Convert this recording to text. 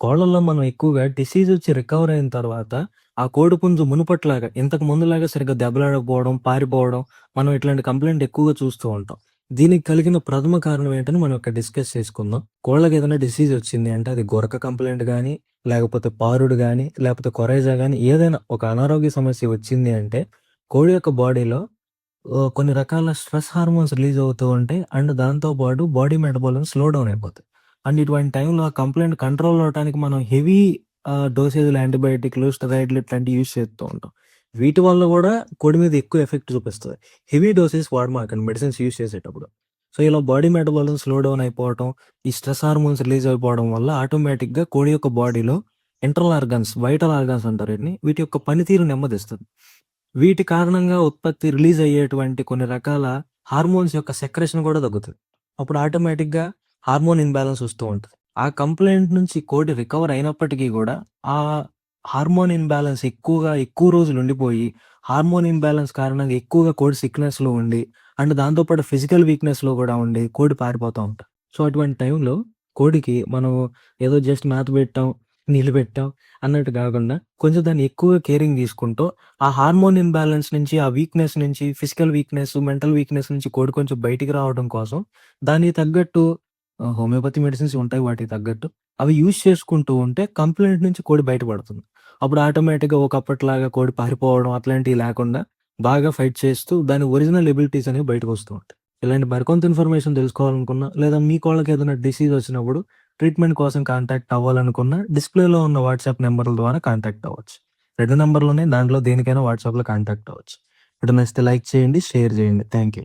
కోళ్ళల్లో మనం ఎక్కువగా డిసీజ్ వచ్చి రికవర్ అయిన తర్వాత, ఆ కోడిపుంజు మునుపట్లాగా ఇంతకు ముందులాగా సరిగ్గా దెబ్బలాడకపోవడం, పారిపోవడం, మనం ఇట్లాంటి కంప్లైంట్ ఎక్కువగా చూస్తూ ఉంటాం. దీనికి కలిగిన ప్రథమ కారణం ఏంటని మనం ఇక్కడ డిస్కస్ చేసుకుందాం. కోళ్ళకి ఏదైనా డిసీజ్ వచ్చింది అంటే అది గొరక కంప్లైంట్ కానీ లేకపోతే పారుడు కానీ లేకపోతే కొరైజా కానీ ఏదైనా ఒక అనారోగ్య సమస్య వచ్చింది అంటే, కోడి యొక్క బాడీలో కొన్ని రకాల స్ట్రెస్ హార్మోన్స్ రిలీజ్ అవుతూ ఉంటాయి. అండ్ దాంతో పాటు బాడీ మెటబాలిజం స్లో డౌన్ అయిపోతాయి అండ్ ఇటువంటి టైంలో ఆ కంప్లైంట్ కంట్రోల్ అవ్వటానికి మనం హెవీ డోసేజ్‌లు యాంటీబయాటిక్లు స్టెరాయిడ్‌లు ఇట్లాంటివి యూజ్ చేస్తూ ఉంటాం. వీటి వల్ల కూడా కోడి మీద ఎక్కువ ఎఫెక్ట్ చూపిస్తుంది హెవీ డోసెస్ వాడమాకండి మెడిసిన్స్ యూజ్ చేసేటప్పుడు. సో, ఇలా బాడీ మెటబాలిజం స్లో డౌన్ అయిపోవడం ఈ స్ట్రెస్ హార్మోన్స్ రిలీజ్ అయిపోవడం వల్ల ఆటోమేటిక్‌గా కోడి యొక్క బాడీలో ఇంటర్నల్ ఆర్గన్స్ వైటల్ ఆర్గన్స్ అంటారు వీటిని. వీటి యొక్క పనితీరు నెమ్మదిస్తుంది వీటి కారణంగా ఉత్పత్తి రిలీజ్ అయ్యేటువంటి కొన్ని రకాల హార్మోన్స్ యొక్క సెక్రేషన్ కూడా తగ్గుతుంది అప్పుడు ఆటోమేటిక్‌గా హార్మోన్ ఇన్బ్యాలెన్స్ వస్తూ ఉంటుంది. ఆ కంప్లైంట్ నుంచి కోడి రికవర్ అయినప్పటికీ కూడా ఆ హార్మోన్ ఇన్బ్యాలెన్స్ ఎక్కువగా ఎక్కువ రోజులు ఉండిపోయి, హార్మోన్ ఇంబ్యాలెన్స్ కారణంగా ఎక్కువగా కోడి సిక్‌నెస్‌లో ఉండి, అండ్ దాంతోపాటు ఫిజికల్ వీక్‌నెస్‌లో కూడా ఉండి కోడి పారిపోతూ ఉంటాం. సో, అటువంటి టైంలో కోడికి మనం ఏదో జస్ట్ మేత పెట్టాం, నీళ్ళు పెట్టాం అన్నట్టు కాకుండా కొంచెం దాన్ని ఎక్కువగా కేరింగ్ తీసుకుంటూ, ఆ హార్మోన్ ఇంబాలెన్స్ నుంచి, ఆ వీక్‌నెస్ నుంచి, ఫిజికల్ వీక్‌నెస్, మెంటల్ వీక్‌నెస్ నుంచి కోడి కొంచెం బయటికి రావడం కోసం, దానికి తగ్గట్టు హోమియోపతి మెడిసిన్స్ ఉంటాయి వాటికి తగ్గట్టు. అవి యూజ్ చేసుకుంటూ ఉంటే కంప్లైంట్ నుంచి కోడి బయటపడుతుంది. అప్పుడు ఆటోమేటిక్‌గా ఒకప్పటిలాగా కోడి పారిపోవడం అట్లాంటివి లేకుండా, బాగా ఫైట్ చేస్తూ దాని ఒరిజినల్ ఎబిలిటీస్ అనేవి బయటకొస్తూ ఉంటాయి. ఇలాంటి మరికొంత ఇన్ఫర్మేషన్ తెలుసుకోవాలనుకున్నా, లేదా మీ కోళ్ళకి ఏదైనా డిసీజ్ వచ్చినప్పుడు ట్రీట్మెంట్ కోసం కాంటాక్ట్ అవ్వాలనుకున్నా, డిస్‌ప్లేలో ఉన్న వాట్సాప్ నెంబర్ల ద్వారా కాంటాక్ట్ అవ్వచ్చు. రెండు నెంబర్లోనే దాంట్లో దేనికైనా వాట్సాప్‌లో కాంటాక్ట్ అవ్వచ్చు. వీడియో నచ్చితే లైక్ చేయండి, షేర్ చేయండి. Thank you.